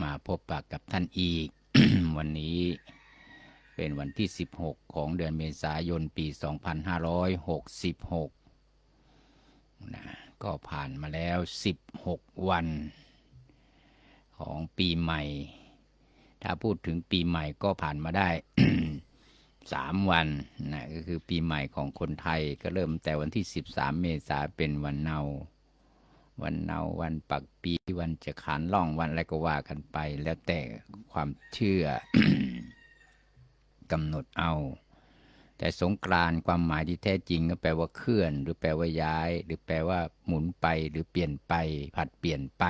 มาพบปะกับท่านอีก วันนี้เป็นวันที่ 16 ของเดือนเมษายนปี 2566นะก็ผ่านมาแล้ว 16 วัน ของปีใหม่ ถ้าพูดถึงปีใหม่ก็ผ่านมาได้สามวันนะก็คือปีใหม่ของคนไทยก็เริ่มแต่วันที่ 13 เมษาเป็นวันเนา วันเนาวันปักปีวันจะขานล่องวันอะไรก็ว่ากันไป แล้วแต่ความเชื่อกำหนดเอา แต่สงกรานต์ความหมายที่แท้จริงก็แปลว่าเคลื่อน หรือแปลว่าย้าย หรือแปลว่าหมุนไปหรือเปลี่ยนไป ผัดเปลี่ยนไป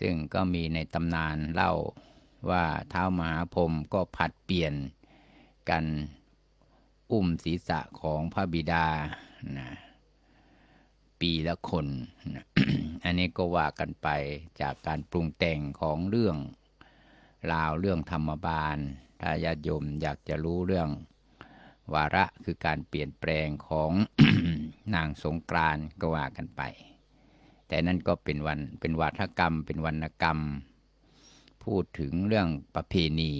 ซึ่งก็มีในตำนานเล่าว่าเท้ามหาพรหมก็ผัดเปลี่ยนกันอุ้มศีรษะของพระบิดานะ ปีละคน อันนี้ก็ว่ากันไปจากการปรุงแต่งของเรื่องราวเรื่องธรรมบาลถ้าญาติโยมอยากจะรู้เรื่องวาระคือการเปลี่ยนแปลงของนางสงกรานต์ก็ว่ากันไป แต่นั่นก็เป็นวันเป็นวาทกรรม เป็นวรรณกรรม พูดถึงเรื่องประเพณี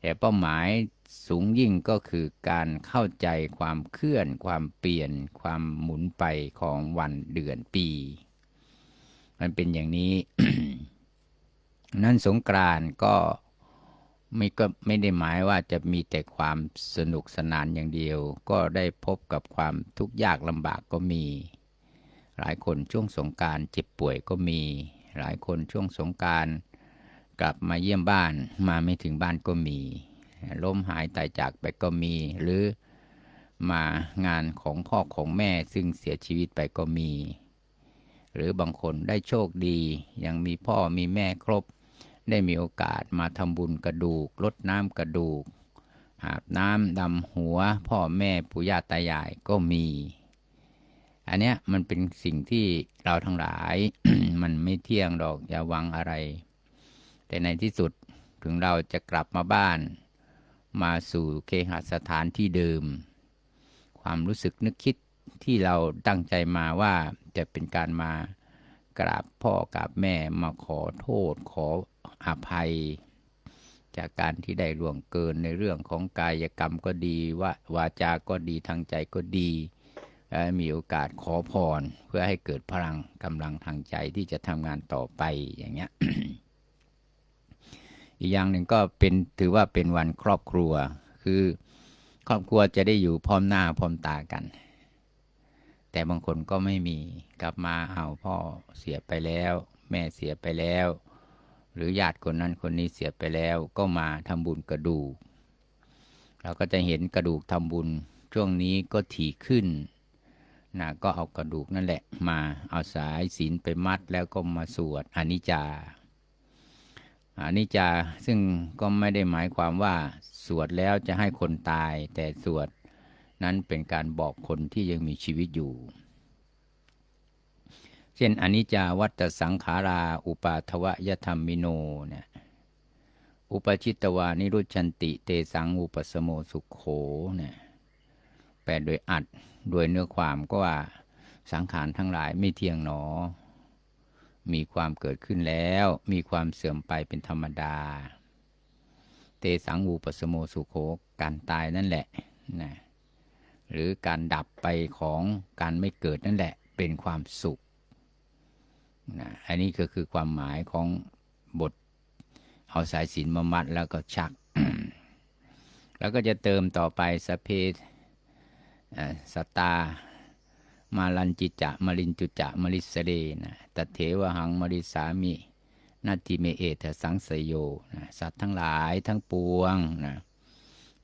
แต่เป้าหมายสูงยิ่งก็คือการเข้าใจความเคลื่อน ความเปลี่ยน ความหมุนไปของวันเดือนปี มันเป็นอย่างนี้ นั่นสงกรานก็ไม่ก็ไม่ได้หมายว่าจะมีแต่ความสนุกสนานอย่างเดียว ก็ได้พบกับความทุกข์ยากลำบากก็มี หลายคนช่วงสงการเจ็บป่วยก็มี หลายคนช่วงสงกราร กลับมาเยี่ยมบ้านมาไม่ถึงบ้านก็มีล้มหายตายจากไปก็มี หรือมางานของพ่อของแม่ซึ่งเสียชีวิตไปก็มี หรือบางคนได้โชคดี ยังมีพ่อมีแม่ครบ ได้มีโอกาสมาทำบุญกระดูกลดน้ำกระดูก อาบน้ำดำหัว พ่อแม่ปู่ย่าตายายก็มี อันเนี้ยมันเป็นสิ่งที่เราทั้งหลาย มันไม่เที่ยงดอกอย่าวังอะไร แต่ในที่สุดถึงเราจะกลับมาบ้าน มาสู่เคหสถานที่เดิม ความรู้สึกนึกคิดที่เราตั้งใจมาว่าจะเป็นการมากราบพ่อกราบแม่มาขอโทษขออภัย จากการที่ได้ล่วงเกินในเรื่องของกายกรรมก็ดีว่าวาจาก็ดีทางใจก็ดีและมีโอกาสขอพรเพื่อให้เกิดพลังกำลังทางใจที่จะทำงานต่อไปอย่างเงี้ย อีกอย่างหนึ่งก็เป็นถือว่าเป็นวันครอบครัว คือครอบครัวจะได้อยู่พร้อมหน้าพร้อมตากัน แต่บางคนก็ไม่มีกลับมาเอาพ่อเสียไปแล้ว แม่เสียไปแล้ว หรือญาติคนนั้นคนนี้เสียไปแล้ว ก็มาทำบุญกระดูก เราก็จะเห็นกระดูกทำบุญช่วงนี้ก็ถี่ขึ้นนะก็เอากระดูกนั่นแหละมาเอาสายศีลไปมัดแล้วก็มาสวดอนิจจา อนิจจาซึ่งก็ไม่ได้หมายความว่า สวดแล้วจะให้คนตาย แต่สวดนั้นเป็นการบอกคนที่ยังมีชีวิตอยู่ เช่นอนิจจาวัตสังขารา อุปาทวยธรรมมิโนเนี่ยอุปชิตวานิรุชันติเตสังอุปสโมสุขโขเนี่ยแปลโดยอัดโดยเนื้อความก็ว่าสังขารทั้งหลายไม่เที่ยงหนอ มีความเกิดขึ้นแล้ว มีความเสื่อมไปเป็นธรรมดา เตสังอุปสโมสุโขการตายนั่นแหละนะหรือการดับไปของการไม่เกิดนั่นแหละเป็นความสุขนะอันนี้ก็คือความหมายของบท เอาสายสินมามัดแล้วก็ชัก แล้วก็จะเติมต่อไปสเพสตา มาลันจิจะมาลินจุจะมลิสเดนะตเถวหังมริสามินาติเมเอทสังสยโยนะสัตว์ทั้งหลายทั้งปวงนะ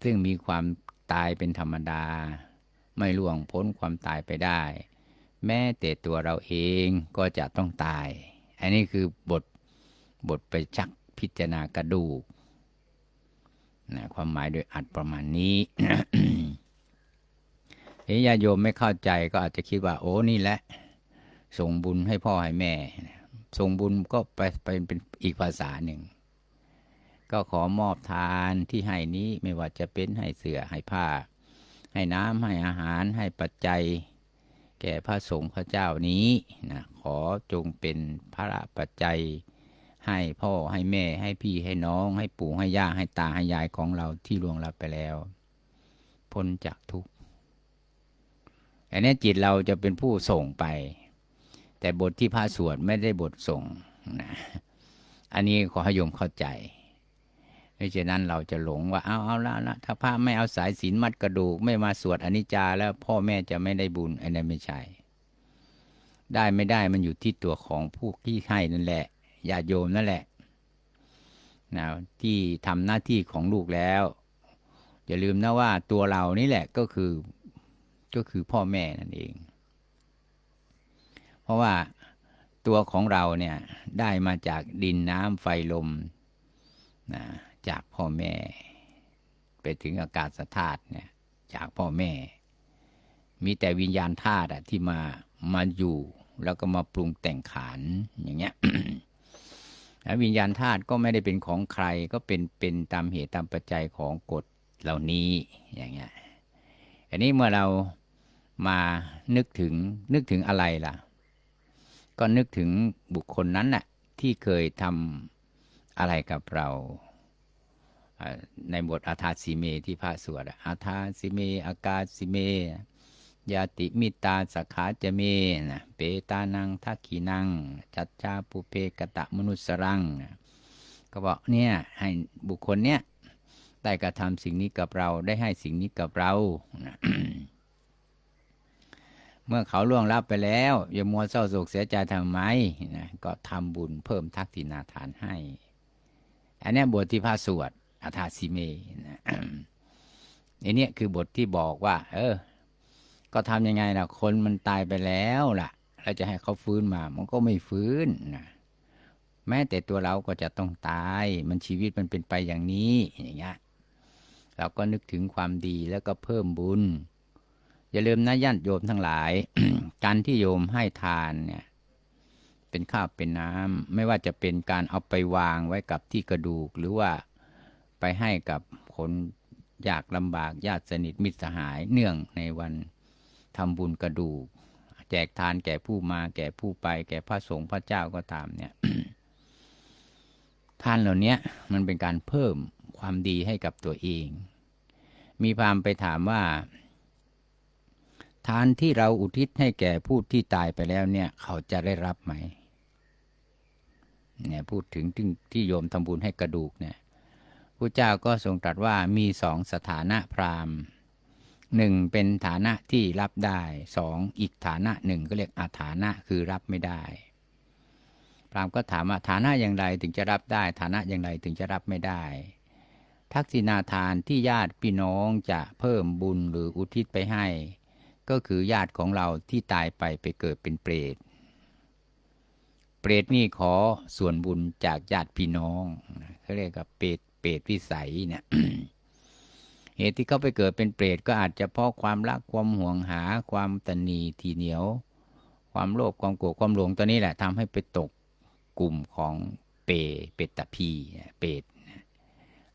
ซึ่งมีความตายเป็นธรรมดา ไม่ล่วงพ้นความตายไปได้ แม้แต่ตัวเราเองก็จะต้องตาย อันนี้คือบทบทไปชักพิจารณากระดูกนะความหมายโดยอัดประมาณนี้ เฮ้ญาโยมไม่เข้าใจก็อาจจะคิดว่า โอ้นี่แหละ ส่งบุญให้พ่อให้แม่ ส่งบุญก็ไปไปเป็นอีกภาษาหนึ่ง ก็ขอมอบทานที่ให้นี้ไม่ว่าจะเป็นให้เสือให้ผ้า ให้น้ำให้อาหารให้ปัจจัย แก่พระสงฆ์พระเจ้านี้นะขอจงเป็นพระปัจจัย ให้พ่อให้แม่ให้พี่ให้น้อง ให้ปู่ให้ย่าให้ตาให้ยายของเราที่ล่วงลับไปแล้ว พ้นจากทุกข์ อันนี้จิตเราจะเป็นผู้ส่งไป แต่บทที่พระสวดไม่ได้บทส่งนะอันนี้ขอให้โยมเข้าใจไม่เช่นนั้นเราจะหลงว่าเอาเอาละละถ้าพระไม่เอาสายศีลมัดกระดูก ไม่มาสวดอนิจจาแล้วพ่อแม่จะไม่ได้บุญอันนั้นไม่ใช่ ได้ไม่ได้มันอยู่ที่ตัวของผู้ที่ให้นั่นแหละญาติโยมนั่นแหละนะที่ทำหน้าที่ของลูกแล้ว อย่าลืมนะว่าตัวเรานี่แหละก็คือ ก็คือพ่อแม่นั่นเอง เพราะว่าตัวของเราเนี่ยได้มาจากดินน้ำไฟลมนะจากพ่อแม่ ไปถึงอากาศธาตุเนี่ยจากพ่อแม่ มีแต่วิญญาณธาตุอะที่มามาอยู่แล้วก็มาปรุงแต่งขานอย่างเงี้ยแล้ววิญญาณธาตุก็ไม่ได้เป็นของใครก็เป็นเป็นตามเหตุตามปัจจัยของกฎเหล่านี้อย่างเงี้ยอันนี้เมื่อเรา มานึกถึงนึกถึงอะไรล่ะ ก็นึกถึงบุคคลนั้นน่ะที่เคยทำอะไรกับเราในบทอาทาสิเมที่พระสวดอาทาสิเม อากาสิเม ยาติมิตาสขาจะเมนะเปตานังทักขีนัง จัตชาปุเพกตะมนุสรัง ก็บอกเนี่ยให้บุคคลเนี้ยได้กระทำสิ่งนี้กับเราได้ให้สิ่งนี้กับเรานะ เมื่อเขาล่วงลับไปแล้วอย่ามัวเศร้าโศกเสียใจทำไมนะก็ทำบุญเพิ่มทักษิณาทานให้ อันนี้บทที่พระสวดอาทาสิเมนะอันนี้คือบทที่บอกว่า เออ ก็ทำยังไงล่ะ คนมันตายไปแล้วล่ะแล้วจะให้เขาฟื้นมา มันก็ไม่ฟื้นนะแม้แต่ตัวเราก็จะต้องตาย มันชีวิตมันเป็นไปอย่างนี้อย่างเงี้ยเราก็นึกถึงความดีแล้วก็เพิ่มบุญ อย่าลืมนะญาติโยมทั้งหลาย การที่โยมให้ทานเนี่ยเป็นข้าวเป็นน้ำไม่ว่าจะเป็นการเอาไปวางไว้กับที่กระดูก หรือว่าไปให้กับคนยากลำบากญาติสนิทมิตรสหายเนื่องในวันทำบุญกระดูก แจกทานแก่ผู้มาแก่ผู้ไป แก่พระสงฆ์พระเจ้าก็ตามเนี่ยทานเหล่านี้มันเป็นการเพิ่มความดีให้กับตัวเอง มีพามไปถามว่า ทานที่เราอุทิศให้แก่ผู้ที่ตายไปแล้วเนี่ย เขาจะได้รับไหมเนี่ยพูดถึงที่ที่โยมทำบุญให้กระดูกเนี่ยพระเจ้าก็ทรงตรัสว่ามีสองสถานะพราหมณ์หนึ่งเป็นฐานะที่รับได้สองอีกฐานะหนึ่งก็เรียกอาฐานะคือรับไม่ได้ พราหมณ์ก็ถามว่าฐานะอย่างไรถึงจะรับได้ ฐานะอย่างไรถึงจะรับไม่ได้ ทักษิณาทานที่ญาติพี่น้องจะเพิ่มบุญหรืออุทิศไปให้ ก็คือญาติของเราที่ตายไปไปเกิดเป็นเปรต เปรตนี่ขอส่วนบุญจากญาติพี่น้องเขาเรียกกับเปรตเปรตวิสัยเนี่ยเหตุที่เขาไปเกิดเป็นเปรตก็อาจจะเพราะความรักความห่วงหาความตนีทีเหนียว ความโลภความโกรธความหลงตัวนี้แหละทำให้ไปตกกลุ่มของเปเปตตะพีเปต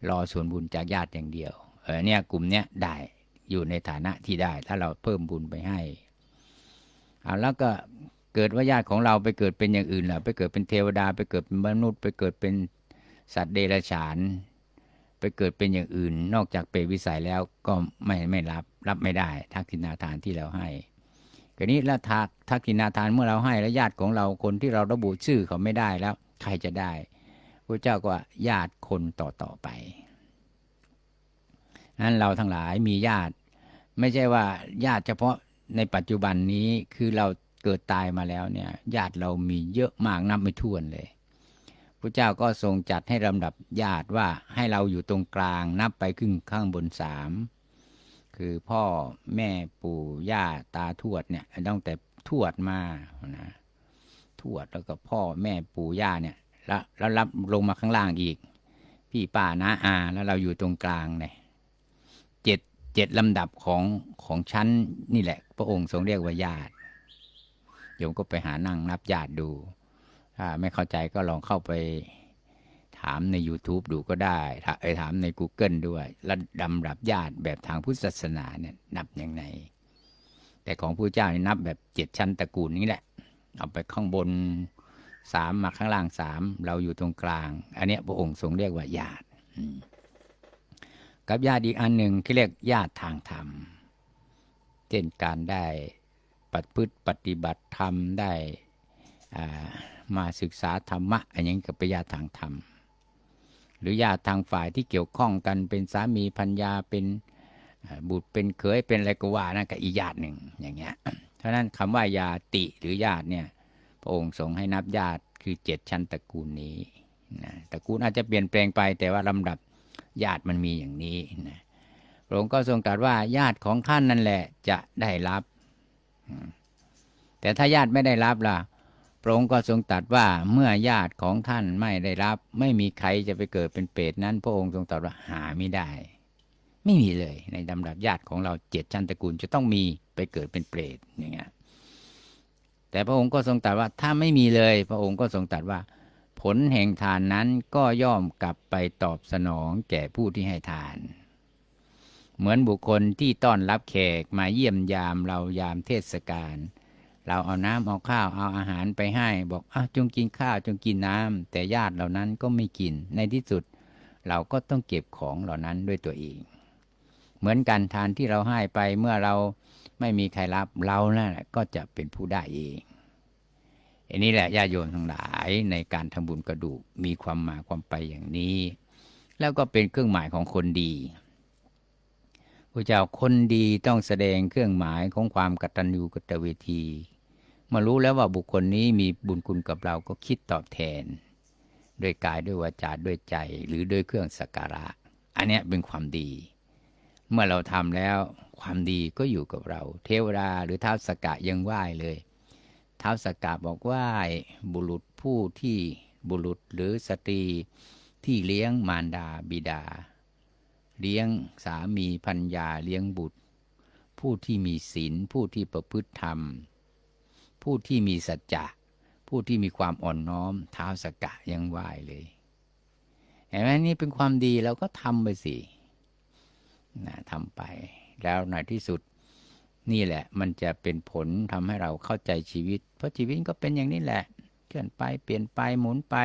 รอส่วนบุญจากญาติอย่างเดียว เออเนี่ยกลุ่มเนี้ยได้ อยู่ในฐานะที่ได้ ถ้าเราเพิ่มบุญไปให้เอาแล้วก็เกิดว่าญาติของเราไปเกิดเป็นอย่างอื่นล่ะไปเกิดเป็นเทวดา ไปเกิดเป็นมนุษย์ ไปเกิดเป็นสัตว์เดรัจฉาน ไปเกิดเป็นอย่างอื่น นอกจากเปรตวิสัยแล้วก็ไม่ไม่รับรับไม่ได้ ทักษิณาทานที่เราให้กรนี้แล้วทักทักษิณาทานเมื่อเราให้แล้วญาติของเราคนที่เราระบุชื่อเขาไม่ได้แล้ว ใครจะได้พระเจ้าก็ว่าญาติคนต่อต่อไปนั้นเราทั้งหลายมีญาติ ไม่ใช่ว่าญาติเฉพาะในปัจจุบันนี้คือเราเกิดตายมาแล้วเนี่ยญาติเรามีเยอะมากนับไม่ถ้วนเลยพระเจ้าก็ทรงจัดให้ลำดับญาติว่าให้เราอยู่ตรงกลางนับไปครึ่งข้างบนสามคือพ่อแม่ปู่ย่าตาทวดเนี่ยตั้งแต่ทวดมานะทวดแล้วก็พ่อแม่ปู่ย่าเนี่ยแล้วแล้วรับลงมาข้างล่างอีก พี่ป้านาอาแล้วเราอยู่ตรงกลางเนี่ย เจ็ดลำดับของของชั้นนี่แหละ พระองค์ทรงเรียกว่าญาติโยมก็ไปหานั่งนับญาติดูถ้าไม่เข้าใจก็ลองเข้าไปถามใน YouTube ดูก็ได้ไอถามใน Google ด้วยระดำรับญาติแบบทางพุทธศาสนาเนี่ยนับอย่างไง แต่ของพระเจ้านี่นับแบบเจ็ดชั้นตระกูลนี้แหละ เอาไปข้างบนสามมาข้างล่างสามเราอยู่ตรงกลาง อันเนี้ยพระองค์ทรงเรียกว่าญาติ กับญาติอีกอันหนึ่งที่เรียกญาติทางธรรม เช่นการได้ปฏิพฤติปฏิบัติธรรมได้มาศึกษาธรรมะอันนี้ก็เป็นญาติทางธรรม หรือญาติทางฝ่ายที่เกี่ยวข้องกันเป็นสามีพัญญาเป็นบุตรเป็นเขยเป็นอะไรก็ว่านั่นก็อีญาติหนึ่งอย่างเงี้ยเพราะฉะนั้นคำว่าญาติหรือญาติเนี่ยพระองค์ทรงให้นับญาติคือเจ็ดชั้นตระกูลนี้นะตระกูลอาจจะเปลี่ยนแปลงไปแต่ว่าลำดับ ญาติมันมีอย่างนี้นะพระองค์ก็ทรงตรัสว่าญาติของท่านนั่นแหละจะได้รับ แต่ถ้าญาติไม่ได้รับล่ะ พระองค์ก็ทรงตรัสว่าเมื่อญาติของท่านไม่ได้รับ ไม่มีใครจะไปเกิดเป็นเปรตนั้น พระองค์ทรงตรัสว่าหาไม่ได้ ไม่มีเลย ในลำดับญาติของเราเจ็ดชั้นตระกูลจะต้องมีไปเกิดเป็นเปรตอย่างเงี้ยแต่พระองค์ก็ทรงตรัสว่าถ้าไม่มีเลย พระองค์ก็ทรงตรัสว่า ผลแห่งทานนั้นก็ย่อมกลับไปตอบสนองแก่ผู้ที่ให้ทาน เหมือนบุคคลที่ต้อนรับแขกมาเยี่ยมยามเรายามเทศกาลเราเอาน้ำเอาข้าวเอาอาหารไปให้ บอกอ้าจงกินข้าวจงกินน้ำแต่ญาติเหล่านั้นก็ไม่กินในที่สุด เราก็ต้องเก็บของเหล่านั้นด้วยตัวเอง เหมือนกันทานที่เราให้ไปเมื่อเราไม่มีใครรับเรานั่นแหละก็จะเป็นผู้ได้เอง อันนี้แหละญาติโยมทั้งหลายในการทำบุญกระดูกมีความมาความไปอย่างนี้ แล้วก็เป็นเครื่องหมายของคนดีพระเจ้าคนดีต้องแสดงเครื่องหมายของความกตัญญูกตเวทีเมารู้แล้วว่าบุคคลนี้มีบุญคุณกับเราก็คิดตอบแทน ด้วยกายด้วยวาจาด้วยใจหรือด้วยเครื่องสักการะ อันนี้เป็นความดี เมื่อเราทำแล้วความดีก็อยู่กับเรา เทวดาหรือท้าวสกกะยังไหว้เลย ท้าวสกกะบอกไหว้บุรุษผู้ที่บุรุษหรือสตรีที่เลี้ยงมารดาบิดา เลี้ยงสามีพัญญาเลี้ยงบุตร ผู้ที่มีศีลผู้ที่ประพฤติธรรม ผู้ที่มีสัจจะผู้ที่มีความอ่อนน้อมท้าวสกกะยังไหวเลยเห็นไหมนี่เป็นความดีเราก็ทำไปสินะทำไป แล้วในที่สุด นี่แหละ มันจะเป็นผลทำให้เราเข้าใจชีวิต เพราะชีวิตก็เป็นอย่างนี้แหละเคลื่อนไปเปลี่ยนไปหมุนไป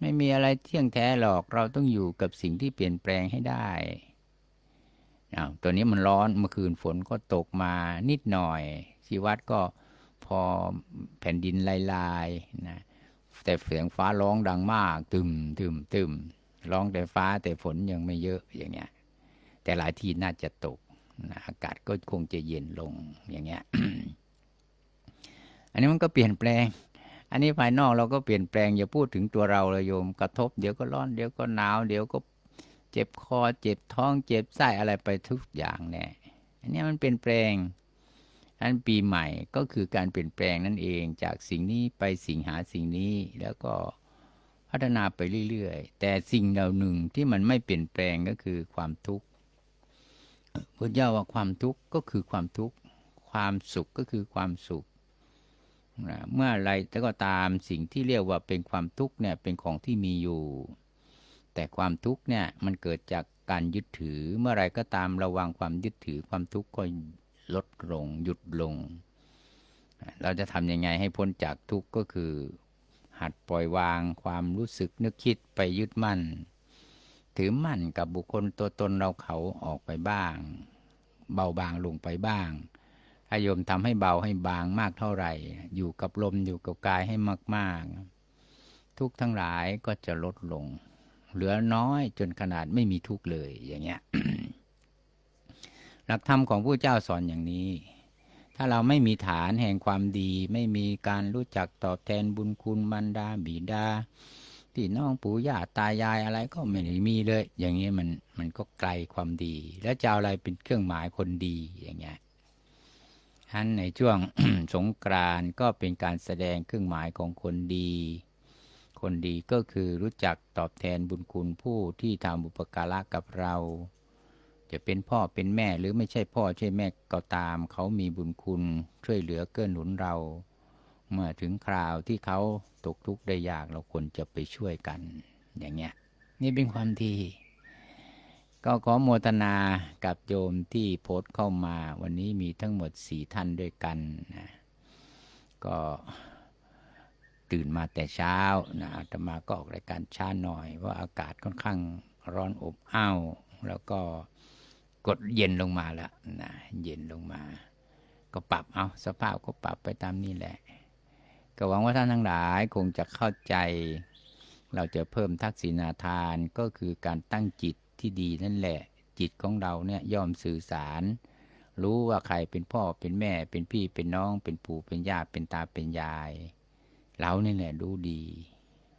ไม่มีอะไรเที่ยงแท้หรอกเราต้องอยู่กับสิ่งที่เปลี่ยนแปลงให้ได้อ้าตัวนี้มันร้อนเมื่อคืนฝนก็ตกมานิดหน่อยที่วัดก็พอแผ่นดินลายๆนะแต่เสียงฟ้าร้องดังมาก ตึมตึมตึมร้องแต่ฟ้าแต่ฝนยังไม่เยอะอย่างเงี้ย แต่หลายที่น่าจะตก อากาศก็คงจะเย็นลงอย่างเงี้ย อันนี้มันก็เปลี่ยนแปลง อันนี้ภายนอกเราก็เปลี่ยนแปลงอย่าพูดถึงตัวเราเลยโยมกระทบ เดี๋ยวก็ร้อนเดี๋ยวก็หนาว เดี๋ยวก็เจ็บคอเจ็บท้องเจ็บไส้อะไรไปทุกอย่างแน่อันนี้มันเปลี่ยนแปลงอันปีใหม่ก็คือการเปลี่ยนแปลงนั่นเองจากสิ่งนี้ไปสิ่งหาสิ่งนี้แล้วก็พัฒนาไปเรื่อยๆ แต่สิ่งเหล่าหนึ่งที่มันไม่เปลี่ยนแปลงก็คือความทุกข์ พุทธเจ้าว่าความทุกข์ก็คือความทุกข์ ความสุขก็คือความสุขนะเมื่อไรแต่ก็ตามสิ่งที่เรียกว่าเป็นความทุกข์เนี่ยเป็นของที่มีอยู่ แต่ความทุกข์เนี่ยมันเกิดจากการยึดถือเมื่อไรก็ตามระวังความยึดถือความทุกข์ก็ลดลงหยุดลง เราจะทำยังไงให้พ้นจากทุกข์ก็คือ หัดปล่อยวางความรู้สึกนึกคิดไปยึดมั่น ถือมั่นกับบุคคลตัวตนเราเขาออกไปบ้าง เบาบางลงไปบ้างถ้าโยมทำให้เบาให้บางมากเท่าไหร่ อยู่กับลมอยู่กับกายให้มาก ๆ ทุกทั้งหลายก็จะลดลง เหลือน้อยจนขนาดไม่มีทุกข์เลยอย่างเงี้ยหลักธรรมของผู้เจ้าสอนอย่างนี้ ถ้าเราไม่มีฐานแห่งความดี ไม่มีการรู้จักตอบแทนบุญคุณบรรดาบิดา พี่น้องปู่ย่าตายายอะไรก็ไม่ได้มีเลย อย่างนี้มันมันก็ไกลความดี แล้วจะอาอะไรเป็นเครื่องหมายคนดีอย่างเงี้ยท่านในช่วงสงกรานต์ก็เป็นการแสดงเครื่องหมายของคนดี คนดีก็คือรู้จักตอบแทนบุญคุณผู้ที่ทำบุปการะกับเรา จะเป็นพ่อเป็นแม่หรือไม่ใช่พ่อใช่แม่ก็ตาม เขามีบุญคุณช่วยเหลือเกื้อหนุนเรา เมื่อถึงคราวที่เขาตกทุกข์ได้ยากเราควรจะไปช่วยกัน อย่างเงี้ย นี่เป็นความดี ก็ขอโมทนากับโยมที่โพสต์เข้ามา วันนี้มีทั้งหมดสี่ท่านด้วยกันนะก็ตื่นมาแต่เช้านะอาตมาก็ออกรายการช้าหน่อยเพราะอากาศค่อนข้างร้อนอบอ้าว แล้วก็กดเย็นลงมาแล้วนะเย็นลงมา ก็ปรับเอาสภาพก็ปรับไปตามนี้แหละ ก็หวังว่าท่านทั้งหลายคงจะเข้าใจ เราจะเพิ่มทักษิณาทานก็คือการตั้งจิตที่ดีนั่นแหละ จิตของเราเนี่ยย่อมสื่อสาร รู้ว่าใครเป็นพ่อเป็นแม่เป็นพี่เป็นน้อง เป็นปู่เป็นย่าเป็นตาเป็นยาย เรานี่แหละรู้ดี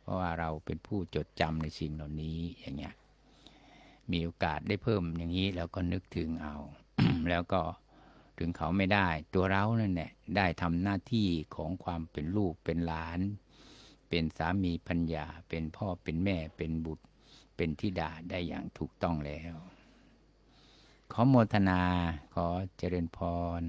เพราะว่าเราเป็นผู้จดจำในสิ่งเหล่านี้อย่างเงี้ยมีโอกาสได้เพิ่มอย่างนี้แล้วก็นึกถึงเอา แล้วก็ ถึงเขาไม่ได้ ตัวเรานั่นแหละได้ทำหน้าที่ของความเป็นลูกเป็นหลาน เป็นสามีพัญญาเป็นพ่อเป็นแม่เป็นบุตร เป็นธิดาได้อย่างถูกต้องแล้ว ขอโมทนาขอเจริญพร